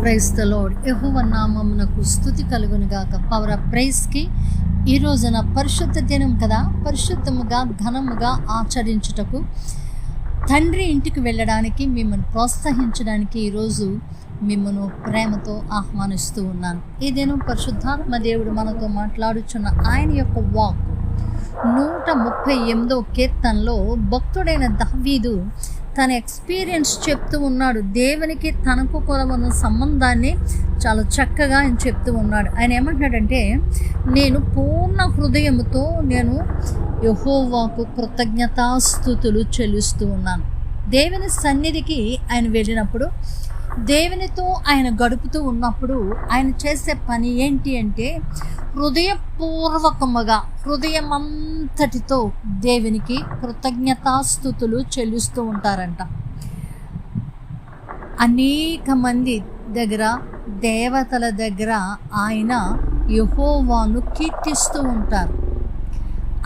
Price the load యహోవ నామమునకు స్థుతి కలుగునుగాక పవర్ ప్రైస్కి ఈ రోజున పరిశుద్ధ దినం కదా. పరిశుద్ధముగా ఘనముగా ఆచరించుటకు తండ్రి ఇంటికి వెళ్ళడానికి మిమ్మల్ని ప్రోత్సహించడానికి ఈరోజు మిమ్మను ప్రేమతో ఆహ్వానిస్తూ ఉన్నాను. ఈ దినం పరిశుద్ధాత్మ దేవుడు మనతో మాట్లాడుచున్న ఆయన యొక్క వాక్ నూట ముప్పై ఎనిమిదో కీర్తనలో భక్తుడైన దావీదు తన ఎక్స్పీరియన్స్ చెప్తూ ఉన్నాడు. దేవునికి తనకు కూడా ఉన్న సంబంధాన్ని చాలా చక్కగా ఆయన చెప్తూ ఉన్నాడు. ఆయన ఏమంటున్నాడంటే నేను పూర్ణ హృదయంతో నేను యహోవాకు కృతజ్ఞతాస్థుతులు చెల్లిస్తూ ఉన్నాను. దేవుని సన్నిధికి ఆయన వెళ్ళినప్పుడు దేవునితో ఆయన గడుపుతూ ఉన్నప్పుడు ఆయన చేసే పని ఏంటి అంటే హృదయపూర్వకముగా హృదయమంతటితో దేవునికి కృతజ్ఞతాస్థుతులు చెల్లిస్తూ ఉంటారంట. అనేక మంది దగ్గర దేవతల దగ్గర ఆయన యహోవాను కీర్తిస్తూ ఉంటారు.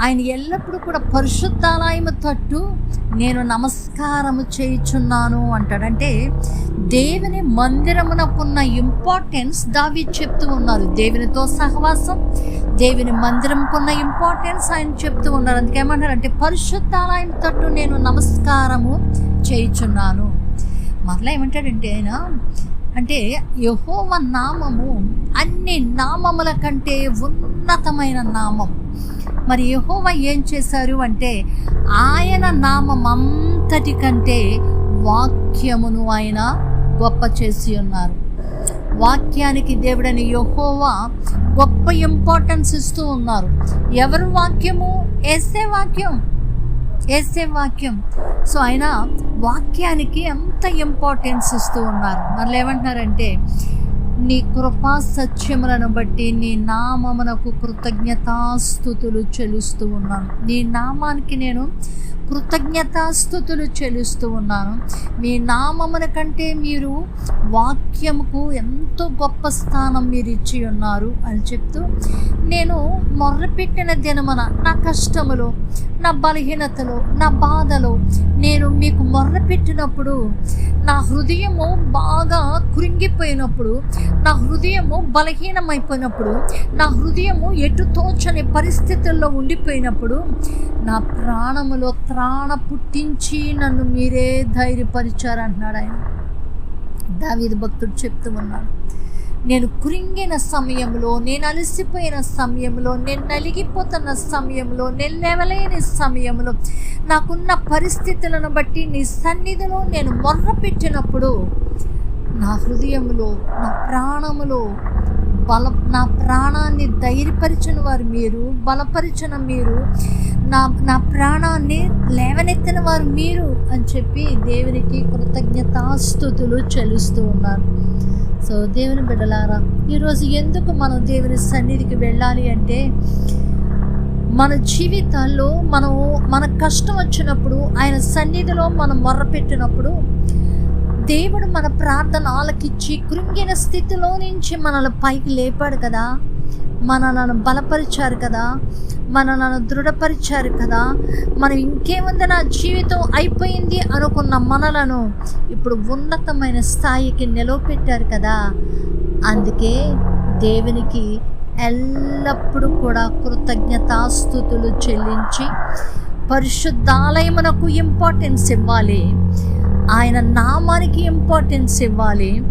ఆయన ఎల్లప్పుడూ కూడా పరిశుద్ధాలయము తట్టు నేను నమస్కారము చేయుచున్నాను అంటాడంటే దేవుని మందిరమునకున్న ఇంపార్టెన్స్ దావి చెప్తూ ఉన్నారు. దేవునితో సహవాసం దేవుని మందిరంకున్న ఇంపార్టెన్స్ ఆయన చెప్తూ ఉన్నారు. అందుకేమంటారంటే పరిశుద్ధాలయం తట్టు నేను నమస్కారము చేయుచున్నాను. మరలా ఏమంటాడంటే ఆయన అంటే యహోవ నామము అన్ని నామముల కంటే ఉన్నతమైన నామం. మరి యహోవ ఏం చేశారు అంటే ఆయన నామం అంతటి కంటే వాక్యమును ఆయన గొప్ప చేసి ఉన్నారు. వాక్యానికి దేవుడని యహోవా గొప్ప ఇంపార్టెన్స్ ఇస్తూ ఉన్నారు. ఎవరు వాక్యము? ఏసే వాక్యం. ఏసే వాక్యం. సో ఆయన వాక్యానికి అంత ఇంపార్టెన్స్ ఇస్తూ ఉన్నారు. మళ్ళీ ఏమంటున్నారంటే నీ కృపా సత్యములను బట్టి నీ నామమునకు కృతజ్ఞతాస్థుతులు చెలుస్తూ ఉన్నాను. నీ నామానికి నేను కృతజ్ఞతాస్థుతులు చెల్లిస్తూ ఉన్నాను. మీ నామమున కంటే మీరు వాక్యముకు ఎంతో గొప్ప స్థానం మీరు ఇచ్చి ఉన్నారు అని చెప్తూ నేను మొర్రపెట్టిన దినమున నా కష్టములో నా బలహీనతలో నా బాధలో నేను మీకు మొర్రపెట్టినప్పుడు నా హృదయము బాగా కృంగిపోయినప్పుడు నా హృదయము బలహీనమైపోయినప్పుడు నా హృదయము ఎటు తోచని పరిస్థితుల్లో ఉండిపోయినప్పుడు నా ప్రాణములో త్రాణ పుట్టించి నన్ను మీరే ధైర్యపరిచారు అంటున్నాడు ఆయన. దావీదు భక్తుడు చెప్తూ ఉన్నాడు నేను కురింగిన సమయంలో నేను అలసిపోయిన సమయంలో నేను నలిగిపోతున్న సమయంలో నేను లేవలేని సమయంలో నాకున్న పరిస్థితులను బట్టి నీ సన్నిధిలో నేను మొర్ర పెట్టినప్పుడు నా హృదయంలో నా ప్రాణములో బల నా ప్రాణాన్ని ధైర్యపరిచిన వారు మీరు బలపరిచిన మీరు నా నా ప్రాణాన్ని లేవనెత్తిన వారు మీరు అని చెప్పి దేవునికి కృతజ్ఞతాస్థుతులు చెల్లిస్తూ ఉన్నారు. సో దేవుని బిడ్డలారా ఈరోజు ఎందుకు మనం దేవుని సన్నిధికి వెళ్ళాలి అంటే మన జీవితాల్లో మనము మన కష్టం వచ్చినప్పుడు ఆయన సన్నిధిలో మనం మొర్రపెట్టినప్పుడు దేవుడు మన ప్రార్థన ఆలకిచ్చి కృంగిన స్థితిలో నుంచి మనల్ని పైకి లేపాడు కదా. మనలను బలపరిచారు కదా. మనలను దృఢపరిచారు కదా. మనం ఇంకేముంది నా జీవితం అయిపోయింది అనుకున్న మనలను ఇప్పుడు ఉన్నతమైన స్థాయికి నిలవపెట్టారు కదా. అందుకే దేవునికి ఎల్లప్పుడూ కూడా కృతజ్ఞతాస్థుతులు చెల్లించి పరిశుద్ధాలయమునకు ఇంపార్టెన్స్ ఇవ్వాలి. ఆయన నామానికి ఇంపార్టెన్స్ ఇవ్వాలి.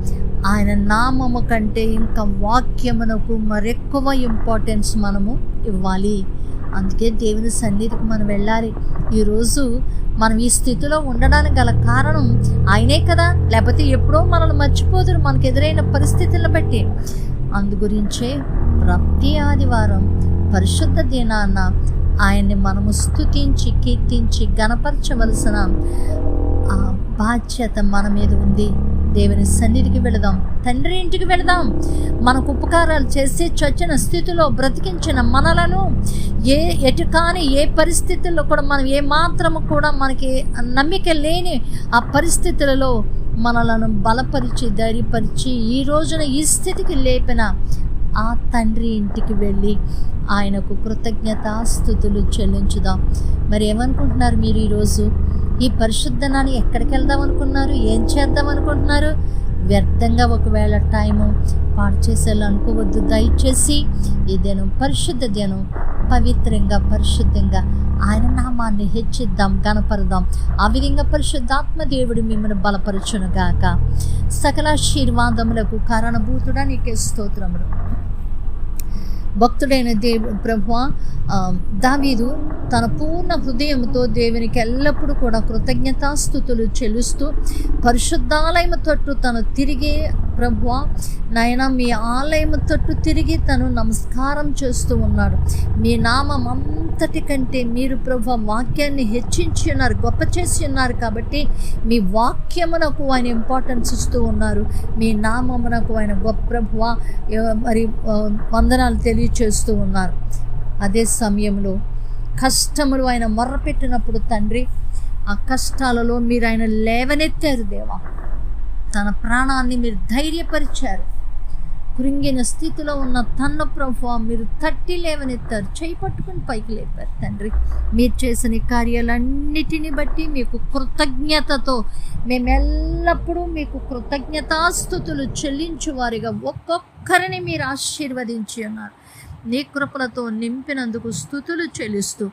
ఆయన నామము కంటే ఇంకా వాక్యమునకు మరెక్కువ ఇంపార్టెన్స్ మనము ఇవ్వాలి. అందుకే దేవుని సన్నిధికి మనం వెళ్ళాలి. ఈరోజు మనం ఈ స్థితిలో ఉండడానికి గల కారణం ఆయనే కదా. లేకపోతే ఎప్పుడో మనల్ని మర్చిపోదురు మనకు ఎదురైన పరిస్థితులను బట్టి. అందు గురించే ప్రతి ఆదివారం పరిశుద్ధ దినాన్న ఆయన్ని మనము స్థుతించి కీర్తించి గణపరచవలసిన బాధ్యత మన మీద ఉంది. దేవుని సన్నిధికి వెళదాం. తండ్రి ఇంటికి వెళదాం. మనకు ఉపకారాలు చేసి చచ్చిన స్థితిలో బ్రతికించిన మనలను ఏ ఎటు కాని ఏ పరిస్థితుల్లో కూడా మనం ఏ మాత్రము కూడా మనకి నమ్మిక లేని ఆ పరిస్థితులలో మనలను బలపరిచి ధైర్యపరిచి ఈ రోజున ఈ స్థితికి లేపిన ఆ తండ్రి ఇంటికి వెళ్ళి ఆయనకు కృతజ్ఞతాస్థుతులు చెల్లించుదాం. మరి ఏమనుకుంటున్నారు మీరు ఈరోజు? ఈ పరిశుద్ధనాన్ని ఎక్కడికి వెళ్దాం అనుకున్నారు? ఏం చేద్దాం అనుకుంటున్నారు? వ్యర్థంగా ఒకవేళ టైము పాడు చేసేలా అనుకోవద్దు. దయచేసి ఈ దినం పరిశుద్ధ దినం పవిత్రంగా పరిశుద్ధంగా ఆయన నామాన్ని హెచ్చిద్దాం గనపరదాం ఆ విధంగా పరిశుద్ధాత్మ దేవుడు మిమ్మల్ని బలపరచునుగాక. సకల ఆశీర్వాదములకు కారణభూతుడా నీకే స్తోత్రములు. భక్తుడైన దేవు ప్రభు దావీదు తన పూర్ణ హృదయంతో దేవునికి ఎల్లప్పుడూ కూడా కృతజ్ఞతాస్థుతులు చెలుస్తూ పరిశుద్ధాలయము తట్టు తను తిరిగి ప్రభు నాయన మీ ఆలయము తట్టు తిరిగి తను నమస్కారం చేస్తూ ఉన్నాడు. మీ నామం అంతటి కంటే మీరు ప్రభు వాక్యాన్ని హెచ్చించి ఉన్నారు గొప్ప చేసి ఉన్నారు కాబట్టి మీ వాక్యమునకు ఆయన ఇంపార్టెన్స్ ఇస్తూ ఉన్నారు. మీ నామమునకు ఆయన గొప్ప ప్రభువ మరి వందనాలు తెలియచేస్తూ ఉన్నారు. అదే సమయంలో కష్టములు ఆయన మొర్రపెట్టినప్పుడు తండ్రి ఆ కష్టాలలో మీరు ఆయన లేవనెత్తారు దేవా. తన ప్రాణాన్ని మీరు ధైర్యపరిచారు. కృంగిన స్థితిలో ఉన్న తన్న ప్రభు మీరు తట్టి లేవనెత్తారు. చేయి పట్టుకుని పైకి లేపారు. తండ్రి మీరు చేసిన కార్యాలన్నిటిని బట్టి మీకు కృతజ్ఞతతో మేము ఎల్లప్పుడూ మీకు కృతజ్ఞతాస్థుతులు చెల్లించువారిగా ఒక్కొక్కరిని మీరు ఆశీర్వదించి ఉన్నారు. నీ కృపలతో నింపినందుకు స్థుతులు చెల్లిస్తూ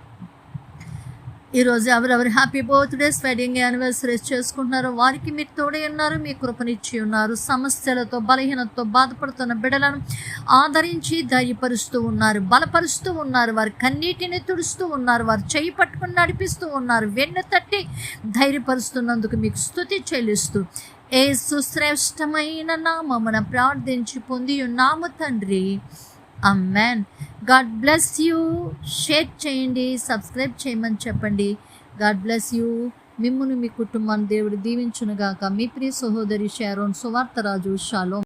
ఈరోజు ఎవరెవరు హ్యాపీ బర్త్డేస్ వెడ్డింగ్ యానివర్సరీస్ చేసుకుంటున్నారో వారికి మీరు తోడే ఉన్నారు మీ కృపనిచ్చి ఉన్నారు. సమస్యలతో బలహీనతతో బాధపడుతున్న బిడ్డలను ఆదరించి ధైర్యపరుస్తూ ఉన్నారు బలపరుస్తూ ఉన్నారు. వారి కన్నీటిని తుడుస్తూ ఉన్నారు వారు చేయి పట్టుకుని నడిపిస్తూ ఉన్నారు. వెన్ను తట్టి ధైర్యపరుస్తున్నందుకు మీకు స్థుతి చెల్లిస్తూ ఏ సుశ్రేష్టమైన నామమున ప్రార్థించి పొంది ఉన్నాము తండ్రి. Amen God bless you share చేయండి సబ్స్క్రైబ్ చేయమని చెప్పండి. గాడ్ బ్లెస్ యూ మిమ్మును మీ కుటుంబాన్ని దేవుడు దీవించునుగాక. మీ ప్రియ సహోదరి షారోన్ సువార్తరాజు షాలో